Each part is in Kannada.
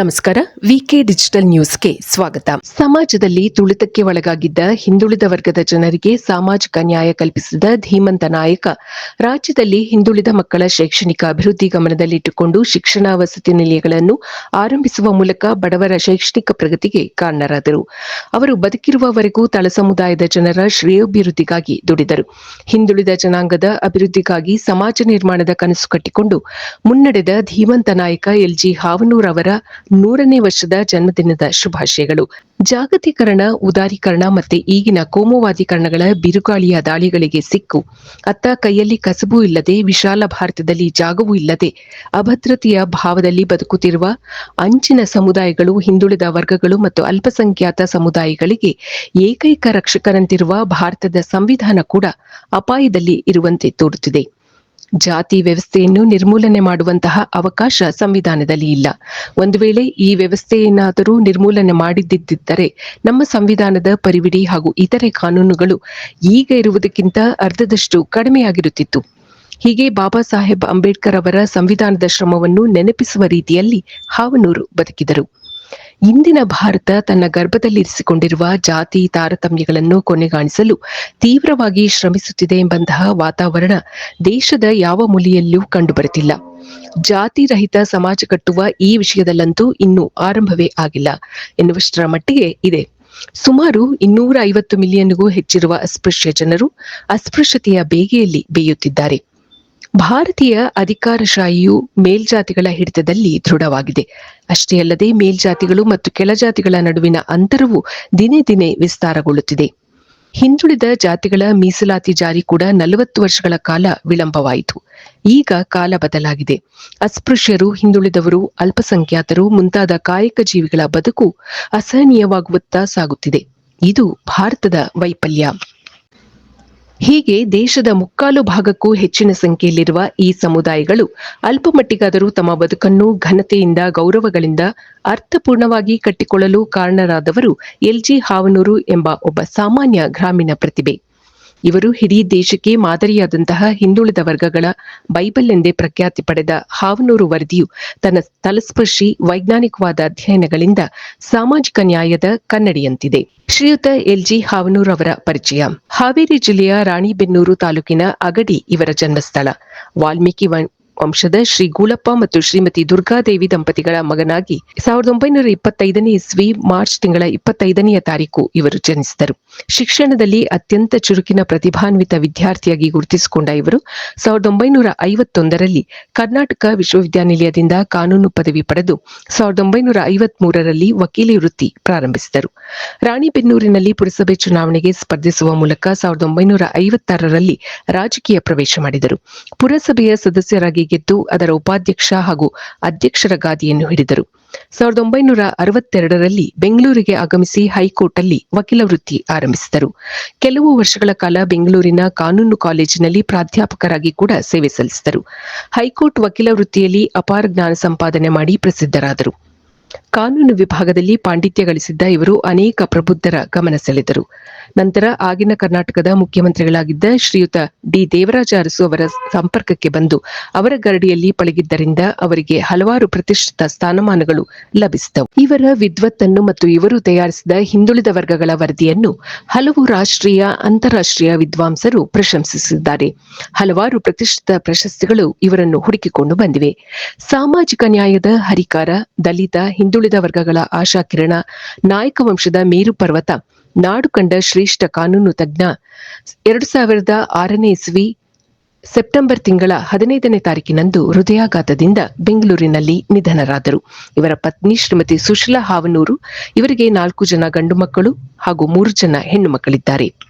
ನಮಸ್ಕಾರ, ವಿಕೆ ಡಿಜಿಟಲ್ ನ್ಯೂಸ್ಗೆ ಸ್ವಾಗತ. ಸಮಾಜದಲ್ಲಿ ತುಳಿತಕ್ಕೆ ಒಳಗಾಗಿದ್ದ ಹಿಂದುಳಿದ ವರ್ಗದ ಜನರಿಗೆ ಸಾಮಾಜಿಕ ನ್ಯಾಯ ಕಲ್ಪಿಸಿದ ಧೀಮಂತ ನಾಯಕ, ರಾಜ್ಯದಲ್ಲಿ ಹಿಂದುಳಿದ ಮಕ್ಕಳ ಶೈಕ್ಷಣಿಕ ಅಭಿವೃದ್ಧಿ ಗಮನದಲ್ಲಿಟ್ಟುಕೊಂಡು ಶಿಕ್ಷಣ ವಸತಿ ನಿಲಯಗಳನ್ನು ಆರಂಭಿಸುವ ಮೂಲಕ ಬಡವರ ಶೈಕ್ಷಣಿಕ ಪ್ರಗತಿಗೆ ಕಾರಣರಾದರು. ಅವರು ಬದುಕಿರುವವರೆಗೂ ತಳ ಸಮುದಾಯದ ಜನರ ಶ್ರೇಯೋಭಿವೃದ್ಧಿಗಾಗಿ ದುಡಿದರು. ಹಿಂದುಳಿದ ಜನಾಂಗದ ಅಭಿವೃದ್ಧಿಗಾಗಿ ಸಮಾಜ ನಿರ್ಮಾಣದ ಕನಸು ಕಟ್ಟಿಕೊಂಡು ಮುನ್ನಡೆದ ಧೀಮಂತ ನಾಯಕ ಎಲ್ಜಿ ಹಾವನೂರ್ ಅವರ ನೂರನೇ ವರ್ಷದ ಜನ್ಮದಿನದ ಶುಭಾಶಯಗಳು. ಜಾಗತೀಕರಣ, ಉದಾರೀಕರಣ ಮತ್ತೆ ಈಗಿನ ಕೋಮುವಾದೀಕರಣಗಳ ಬಿರುಗಾಳಿಯ ದಾಳಿಗಳಿಗೆ ಸಿಕ್ಕು. ಅತ್ತ ಕೈಯಲ್ಲಿ ಕಸಬೂ ಇಲ್ಲದೆ, ವಿಶಾಲ ಭಾರತದಲ್ಲಿ ಜಾಗವೂ ಇಲ್ಲದೆ, ಅಭದ್ರತೆಯ ಭಾವದಲ್ಲಿ ಬದುಕುತ್ತಿರುವ ಅಂಚಿನ ಸಮುದಾಯಗಳು, ಹಿಂದುಳಿದ ವರ್ಗಗಳು ಮತ್ತು ಅಲ್ಪಸಂಖ್ಯಾತ ಸಮುದಾಯಗಳಿಗೆ ಏಕೈಕ ರಕ್ಷಕರಂತಿರುವ ಭಾರತದ ಸಂವಿಧಾನ ಕೂಡ ಅಪಾಯದಲ್ಲಿ ಇರುವಂತೆ ತೋರುತ್ತಿದೆ. ಜಾತಿ ವ್ಯವಸ್ಥೆಯನ್ನು ನಿರ್ಮೂಲನೆ ಮಾಡುವಂತಹ ಅವಕಾಶ ಸಂವಿಧಾನದಲ್ಲಿ ಇಲ್ಲ. ಒಂದು ವೇಳೆ ಈ ವ್ಯವಸ್ಥೆಯನ್ನಾದರೂ ನಿರ್ಮೂಲನೆ ಮಾಡಿದ್ದಿದ್ದರೆ ನಮ್ಮ ಸಂವಿಧಾನದ ಪರಿವಿಡಿ ಹಾಗೂ ಇತರೆ ಕಾನೂನುಗಳು ಈಗ ಇರುವುದಕ್ಕಿಂತ ಅರ್ಧದಷ್ಟು ಕಡಿಮೆಯಾಗಿರುತ್ತಿತ್ತು. ಹೀಗೆ ಬಾಬಾ ಸಾಹೇಬ್ ಅಂಬೇಡ್ಕರ್ ಅವರ ಸಂವಿಧಾನದ ಶ್ರಮವನ್ನು ನೆನಪಿಸುವ ರೀತಿಯಲ್ಲಿ ಹಾವನೂರು ಬದುಕಿದರು. ಇಂದಿನ ಭಾರತ ತನ್ನ ಗರ್ಭದಲ್ಲಿರಿಸಿಕೊಂಡಿರುವ ಜಾತಿ ತಾರತಮ್ಯಗಳನ್ನು ಕೊನೆಗಾಣಿಸಲು ತೀವ್ರವಾಗಿ ಶ್ರಮಿಸುತ್ತಿದೆ ಎಂಬಂತಹ ವಾತಾವರಣ ದೇಶದ ಯಾವ ಮೂಲೆಯಲ್ಲೂ ಕಂಡುಬರುತ್ತಿಲ್ಲ. ಜಾತಿ ರಹಿತ ಸಮಾಜ ಕಟ್ಟುವ ಈ ವಿಷಯದಲ್ಲಂತೂ ಇನ್ನೂ ಆರಂಭವೇ ಆಗಿಲ್ಲ. ಎನ್ನುವಷ್ಟರ ಮಟ್ಟಿಗೆ ಇದೆ. ಸುಮಾರು ಇನ್ನೂರ ಐವತ್ತು ಮಿಲಿಯನ್ಗೂ ಹೆಚ್ಚಿರುವ ಅಸ್ಪೃಶ್ಯ ಜನರು ಅಸ್ಪೃಶ್ಯತೆಯ ಬೇಗೆಯಲ್ಲಿ ಬೇಯುತ್ತಿದ್ದಾರೆ. ಭಾರತೀಯ ಅಧಿಕಾರಶಾಹಿಯು ಮೇಲ್ಜಾತಿಗಳ ಹಿಡಿತದಲ್ಲಿ ದೃಢವಾಗಿದೆ. ಅಷ್ಟೇ ಅಲ್ಲದೆ ಮೇಲ್ಜಾತಿಗಳು ಮತ್ತು ಕೆಳಜಾತಿಗಳ ನಡುವಿನ ಅಂತರವು ದಿನೇ ದಿನೇ ವಿಸ್ತಾರಗೊಳ್ಳುತ್ತಿದೆ. ಹಿಂದುಳಿದ ಜಾತಿಗಳ ಮೀಸಲಾತಿ ಜಾರಿ ಕೂಡ ನಲವತ್ತು ವರ್ಷಗಳ ಕಾಲ ವಿಳಂಬವಾಯಿತು. ಈಗ ಕಾಲ ಬದಲಾಗಿದೆ. ಅಸ್ಪೃಶ್ಯರು, ಹಿಂದುಳಿದವರು, ಅಲ್ಪಸಂಖ್ಯಾತರು ಮುಂತಾದ ಕಾಯಕ ಜೀವಿಗಳ ಬದುಕು ಅಸಹನೀಯವಾಗುತ್ತಾ ಸಾಗುತ್ತಿದೆ. ಇದು ಭಾರತದ ವೈಫಲ್ಯ. ಹೀಗೆ ದೇಶದ ಮುಕ್ಕಾಲು ಭಾಗಕ್ಕೂ ಹೆಚ್ಚಿನ ಸಂಖ್ಯೆಯಲ್ಲಿರುವ ಈ ಸಮುದಾಯಗಳು ಅಲ್ಪಮಟ್ಟಿಗಾದರೂ ತಮ್ಮ ಬದುಕನ್ನು ಘನತೆಯಿಂದ, ಗೌರವಗಳಿಂದ ಅರ್ಥಪೂರ್ಣವಾಗಿ ಕಟ್ಟಿಕೊಳ್ಳಲು ಕಾರಣರಾದವರು ಎಲ್ಜಿ ಹಾವನೂರು ಎಂಬ ಒಬ್ಬ ಸಾಮಾನ್ಯ ಗ್ರಾಮೀಣ ಪ್ರತಿಭೆ. ಇವರು ಇಡೀ ದೇಶಕ್ಕೆ ಮಾದರಿಯಾದಂತಹ ಹಿಂದುಳಿದ ವರ್ಗಗಳ ಬೈಬಲ್ ಎಂದೇ ಪ್ರಖ್ಯಾತಿ ಪಡೆದ ಹಾವನೂರು ವರದಿಯು ತನ್ನ ತಲಸ್ಪರ್ಶಿ ವೈಜ್ಞಾನಿಕವಾದ ಅಧ್ಯಯನಗಳಿಂದ ಸಾಮಾಜಿಕ ನ್ಯಾಯದ ಕನ್ನಡಿಯಂತಿದೆ. ಶ್ರೀಯುತ ಎಲ್ಜಿ ಹಾವನೂರು ಅವರ ಪರಿಚಯ. ಹಾವೇರಿ ಜಿಲ್ಲೆಯ ರಾಣಿಬೆನ್ನೂರು ತಾಲೂಕಿನ ಅಗಡಿ ಇವರ ಜನ್ಮಸ್ಥಳ. ವಾಲ್ಮೀಕಿ ವಂಶದ ಶ್ರೀ ಗೂಳಪ್ಪ ಮತ್ತು ಶ್ರೀಮತಿ ದುರ್ಗಾದೇವಿ ದಂಪತಿಗಳ ಮಗನಾಗಿ ಸಾವಿರದ ಒಂಬೈನೂರ ಇಪ್ಪತ್ತೈದನೇ ಇಸ್ವಿ ಮಾರ್ಚ್ ತಿಂಗಳ ಇಪ್ಪತ್ತೈದನೆಯ ತಾರೀಕು ಇವರು ಜನಿಸಿದರು. ಶಿಕ್ಷಣದಲ್ಲಿ ಅತ್ಯಂತ ಚುರುಕಿನ ಪ್ರತಿಭಾನ್ವಿತ ವಿದ್ಯಾರ್ಥಿಯಾಗಿ ಗುರುತಿಸಿಕೊಂಡ ಇವರು ಸಾವಿರದ ಒಂಬೈನೂರ ಐವತ್ತೊಂದರಲ್ಲಿ ಕರ್ನಾಟಕ ವಿಶ್ವವಿದ್ಯಾನಿಲಯದಿಂದ ಕಾನೂನು ಪದವಿ ಪಡೆದು ಸಾವಿರದ ಒಂಬೈನೂರ ಐವತ್ಮೂರರಲ್ಲಿ ವಕೀಲಿ ವೃತ್ತಿ ಪ್ರಾರಂಭಿಸಿದರು. ರಾಣಿಬೆನ್ನೂರಿನಲ್ಲಿ ಪುರಸಭೆ ಚುನಾವಣೆಗೆ ಸ್ಪರ್ಧಿಸುವ ಮೂಲಕ ಸಾವಿರದ ಒಂಬೈನೂರ ಐವತ್ತಾರರಲ್ಲಿ ರಾಜಕೀಯ ಪ್ರವೇಶ ಮಾಡಿದರು. ಪುರಸಭೆಯ ಸದಸ್ಯರಾಗಿ ಗೆದ್ದು ಅದರ ಉಪಾಧ್ಯಕ್ಷ ಹಾಗೂ ಅಧ್ಯಕ್ಷರ ಗಾದಿಯನ್ನು ಹಿಡಿದರು. ಸಾವಿರದ ಒಂಬೈನೂರ ಅರವತ್ತೆರಡರಲ್ಲಿ ಬೆಂಗಳೂರಿಗೆ ಆಗಮಿಸಿ ಹೈಕೋರ್ಟ್ ಅಲ್ಲಿ ವಕೀಲ ವೃತ್ತಿ ಆರಂಭಿಸಿದರು. ಕೆಲವು ವರ್ಷಗಳ ಕಾಲ ಬೆಂಗಳೂರಿನ ಕಾನೂನು ಕಾಲೇಜಿನಲ್ಲಿ ಪ್ರಾಧ್ಯಾಪಕರಾಗಿ ಕೂಡ ಸೇವೆ ಸಲ್ಲಿಸಿದರು. ಹೈಕೋರ್ಟ್ ವಕೀಲ ವೃತ್ತಿಯಲ್ಲಿ ಅಪಾರ ಜ್ಞಾನ ಸಂಪಾದನೆ ಮಾಡಿ ಪ್ರಸಿದ್ಧರಾದರು. ಕಾನೂನು ವಿಭಾಗದಲ್ಲಿ ಪಾಂಡಿತ್ಯ ಗಳಿಸಿದ್ದ ಇವರು ಅನೇಕ ಪ್ರಬುದ್ಧರ ಗಮನ ಸೆಳೆದರು. ನಂತರ ಆಗಿನ ಕರ್ನಾಟಕದ ಮುಖ್ಯಮಂತ್ರಿಗಳಾಗಿದ್ದ ಶ್ರೀಯುತ ಡಿ ದೇವರಾಜ ಅರಸು ಅವರ ಸಂಪರ್ಕಕ್ಕೆ ಬಂದು ಅವರ ಗರಡಿಯಲ್ಲಿ ಪಳಗಿದ್ದರಿಂದ ಅವರಿಗೆ ಹಲವಾರು ಪ್ರತಿಷ್ಠಿತ ಸ್ಥಾನಮಾನಗಳು ಲಭಿಸಿದವು. ಇವರ ವಿದ್ವತ್ತನ್ನು ಮತ್ತು ಇವರು ತಯಾರಿಸಿದ ಹಿಂದುಳಿದ ವರ್ಗಗಳ ವರದಿಯನ್ನು ಹಲವು ರಾಷ್ಟ್ರೀಯ, ಅಂತಾರಾಷ್ಟ್ರೀಯ ವಿದ್ವಾಂಸರು ಪ್ರಶಂಸಿಸಿದ್ದಾರೆ. ಹಲವಾರು ಪ್ರತಿಷ್ಠಿತ ಪ್ರಶಸ್ತಿಗಳು ಇವರನ್ನು ಹುಡುಕಿಕೊಂಡು ಬಂದಿವೆ. ಸಾಮಾಜಿಕ ನ್ಯಾಯದ ಹರಿಕಾರ, ದಲಿತ, ಹಿಂದುಳಿದ ವರ್ಗಗಳ ಆಶಾಕಿರಣ ನಾಯಕ ವಂಶದ ಮೇರು ಪರ್ವತ, ನಾಡು ಕಂಡ ಶ್ರೇಷ್ಠ ಕಾನೂನು ತಜ್ಞ. ಎರಡು ಸಾವಿರದ ಆರನೇ ಇಸ್ವಿ ಸೆಪ್ಟೆಂಬರ್ ತಿಂಗಳ ಹದಿನೈದನೇ ತಾರೀಕಿನಂದು ಹೃದಯಾಘಾತದಿಂದ ಬೆಂಗಳೂರಿನಲ್ಲಿ ನಿಧನರಾದರು. ಇವರ ಪತ್ನಿ ಶ್ರೀಮತಿ ಸುಶೀಲಾ ಹಾವನೂರು, ಇವರಿಗೆ ನಾಲ್ಕು ಜನ ಗಂಡು ಮಕ್ಕಳು ಹಾಗೂ ಮೂರು ಜನ ಹೆಣ್ಣು ಮಕ್ಕಳಿದ್ದಾರೆ.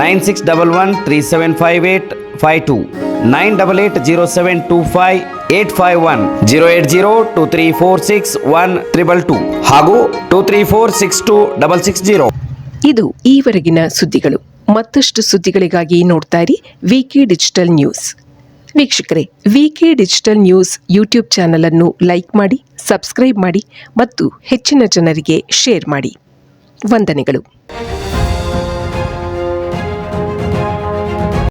Nine six double one three seven five eight five two, nine double eight zero seven two five eight five one, zero eight zero two three four six one triple two ಹಾಗೂ two three four six two double six zero. ಇದು ಈವರೆಗಿನ ಸುದ್ದಿಗಳು. ಮತ್ತಷ್ಟು ಸುದ್ದಿಗಳಿಗಾಗಿ ನೋಡ್ತಾ ಇರಿ ವಿಕೆ ಡಿಜಿಟಲ್ ನ್ಯೂಸ್ ವೀಕ್ಷಕರೇ VK digital news YouTube channel ಅನ್ನು ಲೈಕ್ ಮಾಡಿ ಸಬ್ಸ್ಕ್ರೈಬ್ ಮಾಡಿ ಮತ್ತು ಹೆಚ್ಚಿನ ಜನರಿಗೆ ಶೇರ್ ಮಾಡಿ. ವಂದನೆಗಳು.